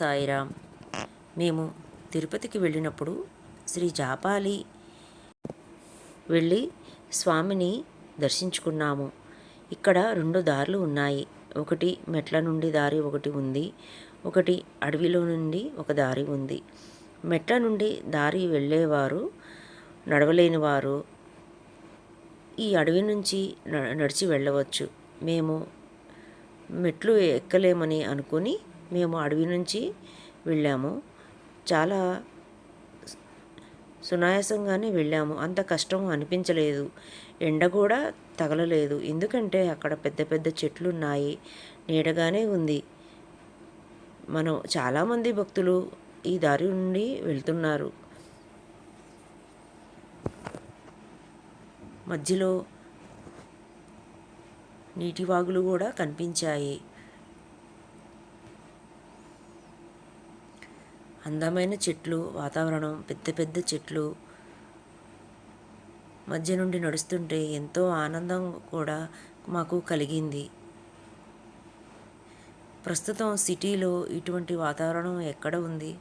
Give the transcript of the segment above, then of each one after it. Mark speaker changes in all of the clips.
Speaker 1: సాయిరామ్ మేము తిరుపతికి వెళ్ళినప్పుడు శ్రీ జాపాలి వెళ్ళి స్వామిని దర్శించుకున్నాము ఇక్కడ రెండు దారులు ఉన్నాయి ఒకటి మెట్ల నుండి దారి ఒకటి ఉంది ఒకటి అడవిలో నుండి ఒక దారి ఉంది మెట్ల నుండి దారి వెళ్ళేవారు నడవలేని వారు ఈ అడవి నుంచి నడిచి వెళ్ళవచ్చు మేము మెట్లు ఎక్కలేమని అనుకుని మేము అడవి నుంచి వెళ్ళాము చాలా సునాయాసంగానే వెళ్ళాము అంత కష్టం అనిపించలేదు ఎండ కూడా తగలలేదు ఎందుకంటే అక్కడ పెద్ద పెద్ద చెట్లు ఉన్నాయి నీడగానే ఉంది మనం చాలామంది భక్తులు ఈ దారి నుండి వెళ్తున్నారు మధ్యలో నీటి వాగులు కూడా కనిపించాయి అందమైన చెట్లు వాతావరణం పెద్ద పెద్ద చెట్లు మధ్య నుండి నడుస్తుంటే ఎంతో ఆనందం కూడా మాకు కలిగింది ప్రస్తుతం సిటీలో ఇటువంటి వాతావరణం ఎక్కడ ఉంది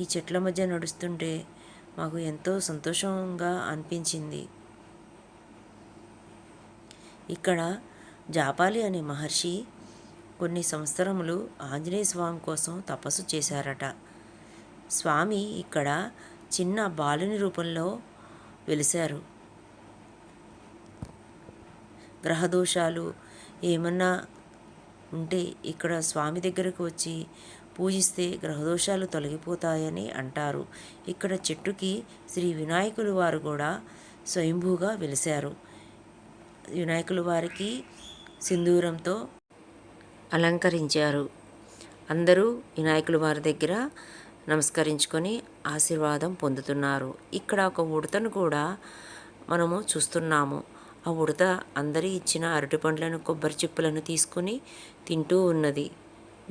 Speaker 1: ఈ చెట్ల మధ్య నడుస్తుంటే మాకు ఎంతో సంతోషంగా అనిపించింది ఇక్కడ జాపాలి అనే మహర్షి కొన్ని సంవత్సరములు ఆంజనేయ స్వామి కోసం తపస్సు చేశారట స్వామి ఇక్కడ చిన్న బాలుని రూపంలో వెలిశారు గ్రహదోషాలు ఏమన్నా ఉంటే ఇక్కడ స్వామి దగ్గరకు వచ్చి పూజిస్తే గ్రహదోషాలు తొలగిపోతాయని అంటారు ఇక్కడ చెట్టుకి శ్రీ వినాయకులు వారు కూడా స్వయంభూగా వెలిశారు వినాయకులు వారికి సింధూరంతో అలంకరించారు అందరూ వినాయకులు వారి దగ్గర నమస్కరించుకొని ఆశీర్వాదం పొందుతున్నారు ఇక్కడ ఒక ఉడతను కూడా మనము చూస్తున్నాము ఆ ఉడత అందరి ఇచ్చిన అరటి పండ్లను కొబ్బరి చిప్పులను తీసుకుని తింటూ ఉన్నది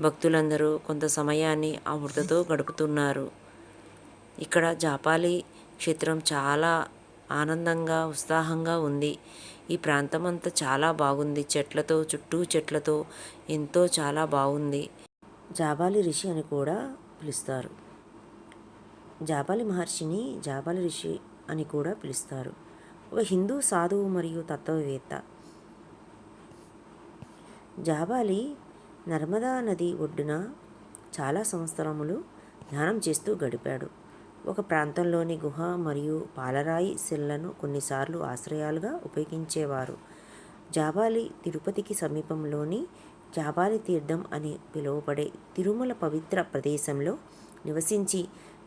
Speaker 1: భక్తులందరూ కొంత సమయాన్ని ఆ ఉడతతో గడుపుతున్నారు ఇక్కడ జాపాలి క్షేత్రం చాలా ఆనందంగా ఉత్సాహంగా ఉంది ఈ ప్రాంతం అంతా చాలా బాగుంది చెట్లతో చుట్టూ చెట్లతో ఎంతో చాలా బాగుంది జాబాలి ఋషి అని కూడా పిలుస్తారు జాబాలి మహర్షిని జాబాలి ఋషి అని కూడా పిలుస్తారు ఒక హిందూ సాధువు మరియు తత్వవేత్త జాబాలి నర్మదా నది ఒడ్డున చాలా సంవత్సరములు ధ్యానం చేస్తూ గడిపాడు ఒక ప్రాంతంలోని గుహ మరియు పాలరాయి శిలను కొన్నిసార్లు ఆశ్రయాలుగా ఉపయోగించేవారు జాబాలి తిరుపతికి సమీపంలోని జాబాలి తీర్థం అని పిలువబడే తిరుమల పవిత్ర ప్రదేశంలో నివసించి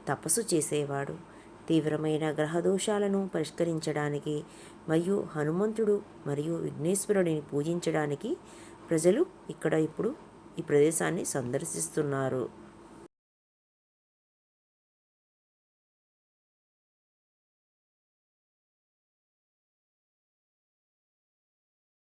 Speaker 1: తపస్సు చేసేవాడు తీవ్రమైన గ్రహదోషాలను పరిష్కరించడానికి మరియు హనుమంతుడు మరియు విఘ్నేశ్వరుడిని పూజించడానికి ప్రజలు ఇక్కడ ఇప్పుడు ఈ ప్రదేశాన్ని సందర్శిస్తున్నారు